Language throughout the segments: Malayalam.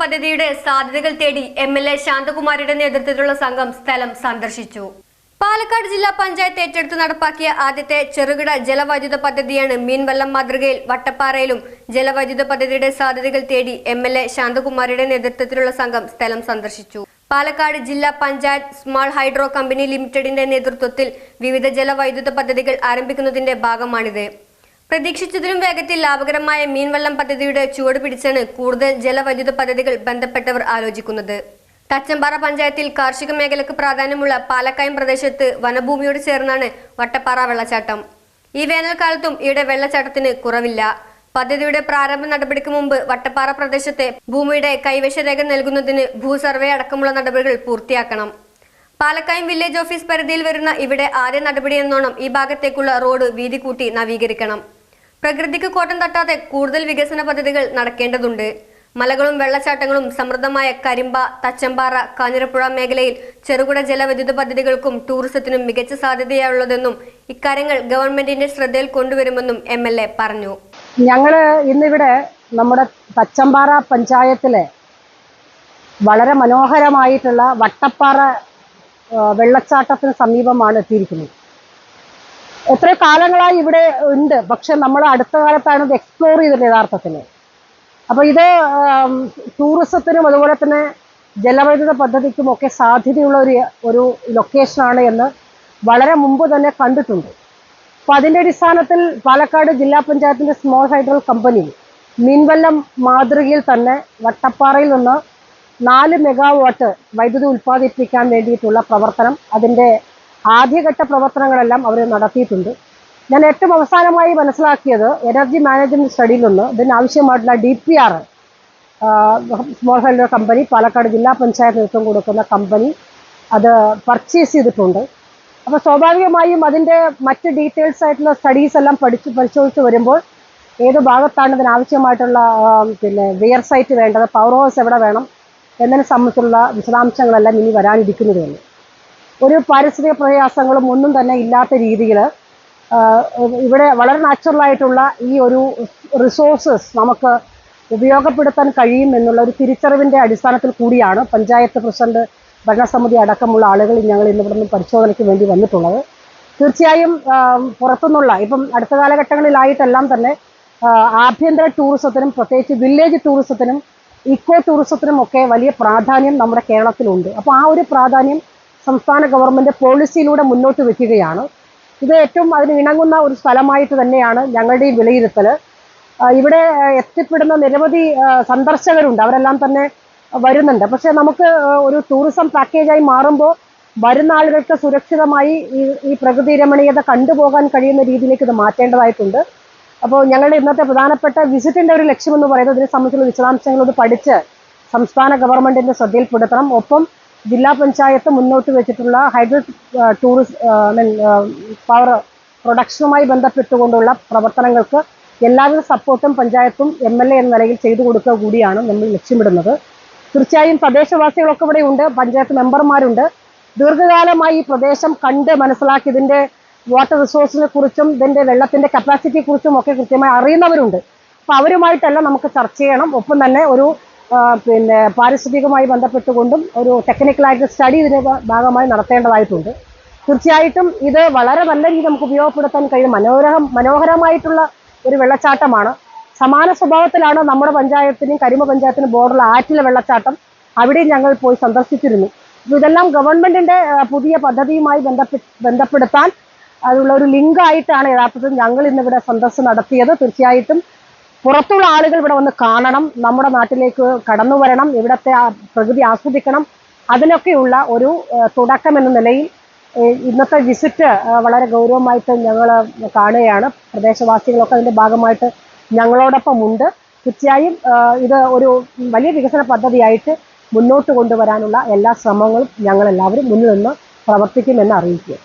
പദ്ധതിയുടെ സാധ്യതകൾ തേടി എം എൽ എ ശാന്തകുമാരിയുടെ നേതൃത്വത്തിലുള്ള സംഘം സ്ഥലം സന്ദർശിച്ചു. പാലക്കാട് ജില്ലാ പഞ്ചായത്ത് ഏറ്റെടുത്ത് നടപ്പാക്കിയ ആദ്യത്തെ ചെറുകിട ജലവൈദ്യുത പദ്ധതിയാണ് മീൻവെള്ളം മാതൃകയിൽ വട്ടപ്പാറയിലും ജലവൈദ്യുത പദ്ധതിയുടെ സാധ്യതകൾ തേടി എം എൽ എ ശാന്തകുമാരിയുടെ നേതൃത്വത്തിലുള്ള സംഘം സ്ഥലം സന്ദർശിച്ചു. പാലക്കാട് ജില്ലാ പഞ്ചായത്ത് സ്മോൾ ഹൈഡ്രോ കമ്പനി ലിമിറ്റഡിന്റെ നേതൃത്വത്തിൽ വിവിധ ജലവൈദ്യുത പദ്ധതികൾ ആരംഭിക്കുന്നതിന്റെ ഭാഗമാണിത്. പ്രതീക്ഷിച്ചതിലും വേഗത്തിൽ ലാഭകരമായ മീൻവെള്ളം പദ്ധതിയുടെ ചുവട് പിടിച്ചാണ് കൂടുതൽ ജലവൈദ്യുത പദ്ധതികൾ ബന്ധപ്പെട്ടവർ ആലോചിക്കുന്നത്. തച്ചമ്പാറ പഞ്ചായത്തിൽ കാർഷിക മേഖലക്ക് പ്രാധാന്യമുള്ള പാലക്കായം പ്രദേശത്ത് വനഭൂമിയോട് ചേർന്നാണ് വട്ടപ്പാറ വെള്ളച്ചാട്ടം. ഈ വേനൽക്കാലത്തും ഇവിടെ വെള്ളച്ചാട്ടത്തിന് കുറവില്ല. പദ്ധതിയുടെ പ്രാരംഭ നടപടിക്ക് മുമ്പ് വട്ടപ്പാറ പ്രദേശത്തെ ഭൂമിയുടെ കൈവശരേഖ നൽകുന്നതിന് ഭൂസർവേ അടക്കമുള്ള നടപടികൾ പൂർത്തിയാക്കണം. പാലക്കായം വില്ലേജ് ഓഫീസ് പരിധിയിൽ വരുന്ന ഇവിടെ ആദ്യ നടപടി എന്നോണം ഈ ഭാഗത്തേക്കുള്ള റോഡ് വീതി കൂട്ടി നവീകരിക്കണം. പ്രകൃതിക്ക് കോട്ടം തട്ടാതെ കൂടുതൽ വികസന പദ്ധതികൾ നടക്കേണ്ടതുണ്ട്. മലകളും വെള്ളച്ചാട്ടങ്ങളും സമൃദ്ധമായ കരിമ്പ തച്ചമ്പാറ കാഞ്ഞിരപ്പുഴ മേഖലയിൽ ചെറുകിട ജലവൈദ്യുത പദ്ധതികൾക്കും ടൂറിസത്തിനും മികച്ച സാധ്യതയുള്ളതെന്നും ഇക്കാര്യങ്ങൾ ഗവൺമെന്റിന്റെ ശ്രദ്ധയിൽ കൊണ്ടുവരുമെന്നും എം പറഞ്ഞു. ഞങ്ങൾ ഇന്നിവിടെ നമ്മുടെ തച്ചമ്പാറ പഞ്ചായത്തിലെ വളരെ മനോഹരമായിട്ടുള്ള വട്ടപ്പാറ വെള്ളച്ചാട്ടത്തിന് സമീപമാണ് എത്തിയിരിക്കുന്നത്. എത്ര കാലങ്ങളായി ഇവിടെ ഉണ്ട്. പക്ഷെ നമ്മൾ അടുത്ത കാലത്താണ് ഇത് എക്സ്പ്ലോർ ചെയ്തത് യഥാർത്ഥത്തിൽ അപ്പോൾ ഇത് ടൂറിസത്തിനും അതുപോലെ തന്നെ ജലവൈദ്യുത പദ്ധതിക്കും ഒക്കെ സാധ്യതയുള്ള ഒരു ഒരു ലൊക്കേഷനാണ് എന്ന് വളരെ മുമ്പ് തന്നെ കണ്ടിട്ടുണ്ട്. അപ്പൊ അതിന്റെ അടിസ്ഥാനത്തിൽ പാലക്കാട് ജില്ലാ പഞ്ചായത്തിന്റെ സ്മോൾ ഹൈഡ്രൽ കമ്പനി മീൻവല്ലം മാതൃകയിൽ തന്നെ വട്ടപ്പാറയിൽ നിന്ന് നാല് മെഗാവാട്ട് വൈദ്യുതി ഉൽപ്പാദിപ്പിക്കാൻ വേണ്ടിയിട്ടുള്ള പ്രവർത്തനം അതിന്റെ ആദ്യഘട്ട പ്രവർത്തനങ്ങളെല്ലാം അവർ നടത്തിയിട്ടുണ്ട്. ഞാൻ ഏറ്റവും അവസാനമായി മനസ്സിലാക്കിയത് എനർജി മാനേജ്മെന്റ് സ്റ്റഡിയിൽ നിന്ന് ഇതിന് ആവശ്യമായിട്ടുള്ള D P R small hydel company Palakkad ജില്ലാ പഞ്ചായത്ത് നേതൃത്വം കൊടുക്കുന്ന കമ്പനി അത് പർച്ചേസ് ചെയ്തിട്ടുണ്ട്. അപ്പോൾ സ്വാഭാവികമായും അതിന്റെ മറ്റ് ഡീറ്റെയിൽസ് ആയിട്ടുള്ള സ്റ്റഡീസ് എല്ലാം പഠിച്ച് പരിശോധിച്ച് വരുമ്പോൾ ഏത് ഭാഗത്താണ് ഇതിന് ആവശ്യമായിട്ടുള്ള പിന്നെ വെയർ സൈറ്റ് വേണ്ടത് പവർ ഹൗസ് എവിടെ വേണം എന്നതിനെ സംബന്ധിച്ചുള്ള വിശദാംശങ്ങളെല്ലാം ഇനി വരാനിരിക്കുന്നതേ ഒരു പാരിസ്ഥിതിക പ്രയാസങ്ങളും ഒന്നും തന്നെ ഇല്ലാത്ത രീതിയിൽ ഇവിടെ വളരെ നാച്ചുറൽ ആയിട്ടുള്ള ഈ ഒരു റിസോഴ്സസ് നമുക്ക് ഉപയോഗപ്പെടുത്താൻ കഴിയും എന്നുള്ള ഒരു തിരിച്ചറിവിന്റെ അടിസ്ഥാനത്തിൽ കൂടിയാണ് പഞ്ചായത്ത് പ്രസിഡന്റ് ഭരണസമിതി അടക്കമുള്ള ആളുകൾ ഞങ്ങൾ ഇന്ന് ഇവിടെ നിന്ന് പരിശോധനയ്ക്ക് വേണ്ടി വന്നിട്ടുള്ളത്. തീർച്ചയായും പുറത്തുനിന്നുള്ള ഇപ്പം അടുത്ത കാലഘട്ടങ്ങളിലായിട്ടെല്ലാം തന്നെ ആഭ്യന്തര ടൂറിസത്തിനും പ്രത്യേകിച്ച് വില്ലേജ് ടൂറിസത്തിനും ഇക്കോ ടൂറിസത്തിനും ഒക്കെ വലിയ പ്രാധാന്യം നമ്മുടെ കേരളത്തിലുണ്ട്. അപ്പോൾ ആ ഒരു പ്രാധാന്യം സംസ്ഥാന ഗവൺമെന്റ് പോളിസിയിലൂടെ മുന്നോട്ട് വെക്കുകയാണ്. ഇത് ഏറ്റവും അതിന് ഇണങ്ങുന്ന ഒരു സ്ഥലമായിട്ട് തന്നെയാണ് ഞങ്ങളുടെയും വിലയിരുത്തൽ ഇവിടെ എത്തിപ്പെടുന്ന നിരവധി സന്ദർശകരുണ്ട്. അവരെല്ലാം തന്നെ വരുന്നുണ്ട്. പക്ഷേ നമുക്ക് ഒരു ടൂറിസം പാക്കേജായി മാറുമ്പോൾ വരുന്ന ആളുകൾക്ക് സുരക്ഷിതമായി ഈ ഈ പ്രകൃതി രമണീയത കണ്ടുപോകാൻ കഴിയുന്ന രീതിയിലേക്ക് ഇത് മാറ്റേണ്ടതായിട്ടുണ്ട്. അപ്പോൾ ഞങ്ങളുടെ ഇന്നത്തെ പ്രധാനപ്പെട്ട വിസിറ്റിന്റെ ഒരു ലക്ഷ്യമെന്ന് പറയുന്നത് ഇതിനെ സംബന്ധിച്ചുള്ള വിശദാംശങ്ങളോട് പഠിച്ച് സംസ്ഥാന ഗവൺമെന്റിന്റെ ശ്രദ്ധയിൽപ്പെടുത്തണം. ഒപ്പം ജില്ലാ പഞ്ചായത്ത് മുന്നോട്ട് വെച്ചിട്ടുള്ള ഹൈഡ്രോ ടൂറിസ്റ്റ് പവർ പ്രൊഡക്ഷനുമായി ബന്ധപ്പെട്ടുകൊണ്ടുള്ള പ്രവർത്തനങ്ങൾക്ക് എല്ലാവിധ സപ്പോർട്ടും പഞ്ചായത്തും എം എൽ എ എന്ന നിലയിൽ ചെയ്തു കൊടുക്കുക കൂടിയാണ് നമ്മൾ ലക്ഷ്യമിടുന്നത്. തീർച്ചയായും പ്രദേശവാസികളൊക്കെ ഇവിടെ ഉണ്ട് പഞ്ചായത്ത് മെമ്പർമാരുണ്ട്. ദീർഘകാലമായി ഈ പ്രദേശം കണ്ട് മനസ്സിലാക്കി ഇതിന്റെ വാട്ടർ റിസോഴ്സിനെ കുറിച്ചും ഇതിന്റെ വെള്ളത്തിന്റെ കപ്പാസിറ്റിയെ കുറിച്ചും ഒക്കെ കൃത്യമായി അറിയുന്നവരുണ്ട്. അപ്പോൾ അവരുമായിട്ടെല്ലാം നമുക്ക് ചർച്ച ചെയ്യണം. ഒപ്പം തന്നെ ഒരു പിന്നെ പാരിസ്ഥിതികമായി ബന്ധപ്പെട്ടുകൊണ്ടും ഒരു ടെക്നിക്കലായിട്ട് സ്റ്റഡി ഇതിന്റെ ഭാഗമായി നടത്തേണ്ടതായിട്ടുണ്ട്. തീർച്ചയായിട്ടും ഇത് വളരെ നല്ല രീതിയിൽ നമുക്ക് ഉപയോഗപ്പെടുത്താൻ കഴിയും മനോഹരം മനോഹരമായിട്ടുള്ള ഒരു വെള്ളച്ചാട്ടമാണ്. സമാന സ്വഭാവത്തിലാണ് നമ്മുടെ പഞ്ചായത്തിനും കരിമ പഞ്ചായത്തിനും ബോർഡുള്ള ആറ്റിലെ വെള്ളച്ചാട്ടം അവിടെയും ഞങ്ങൾ പോയി സന്ദർശിച്ചിരുന്നു. ഇതെല്ലാം ഗവൺമെന്റിന്റെ പുതിയ പദ്ധതിയുമായി ബന്ധപ്പെ ബന്ധപ്പെടുത്താൻ അതിനുള്ള ഒരു ലിങ്ക് ആയിട്ടാണ് യഥാർത്ഥത്തിൽ ഞങ്ങൾ ഇന്നിവിടെ സന്ദർശനം നടത്തിയത്. തീർച്ചയായിട്ടും പുറത്തുള്ള ആളുകൾ ഇവിടെ വന്ന് കാണണം നമ്മുടെ നാട്ടിലേക്ക് കടന്നു വരണം ഇവിടുത്തെ പ്രകൃതി ആസ്വദിക്കണം. അതിനൊക്കെയുള്ള ഒരു തുടക്കം എന്ന നിലയിൽ ഇന്നത്തെ വിസിറ്റ് വളരെ ഗൗരവമായിട്ട് ഞങ്ങൾ കാണുകയാണ്. പ്രദേശവാസികളൊക്കെ അതിന്റെ ഭാഗമായിട്ട് ഞങ്ങളോടൊപ്പം ഉണ്ട്. തീർച്ചയായും ഇത് ഒരു വലിയ വികസന പദ്ധതിയായിട്ട് മുന്നോട്ട് കൊണ്ടുവരാനുള്ള എല്ലാ ശ്രമങ്ങളും ഞങ്ങളെല്ലാവരും മുന്നിൽ നിന്ന് പ്രവർത്തിക്കുമെന്ന് അറിയിക്കുക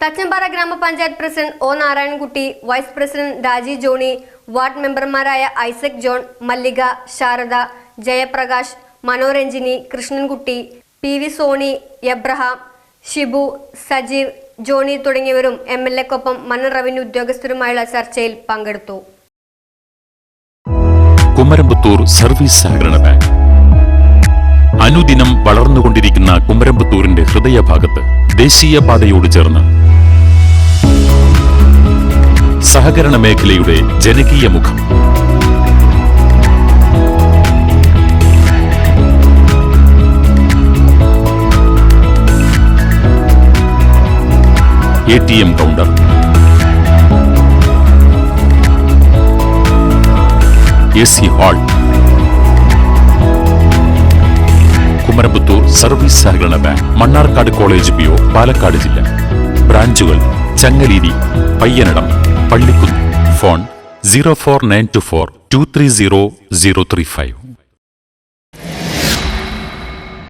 തച്ചമ്പാറ ഗ്രാമപഞ്ചായത്ത് president O Narayanankutty vice president Raji Johny ward മെമ്പർമാരായ Isaac John Mallika Sharada Jayaprakash Manoranjini Krishnankutty P V Soni Abraham Shibu Sajeev Johny തുടങ്ങിയവരും എം എൽ എക്കൊപ്പം മണ്ണ റവന്യൂ ഉദ്യോഗസ്ഥരുമായുള്ള ചർച്ചയിൽ പങ്കെടുത്തു. കുമരമ്പത്തൂർ സർവീസ് സഹകരണ ബാങ്ക്. അനുദിനം വളർന്നുകൊണ്ടിരിക്കുന്ന കുമരമ്പത്തൂരിന്റെ ഹൃദയഭാഗത്ത് ദേശീയപാതയോട് ചേർന്ന് സഹകരണ മേഖലയുടെ ജനകീയ മുഖം A T M counter A C hall Kumarampathur service സഹകരണ bank Mannarkkad college P Palakkad ജില്ല. ബ്രാഞ്ചുകൾ Changaleeri Payyanadam Pallikkunnu. Phone zero four nine two four two three zero zero three five.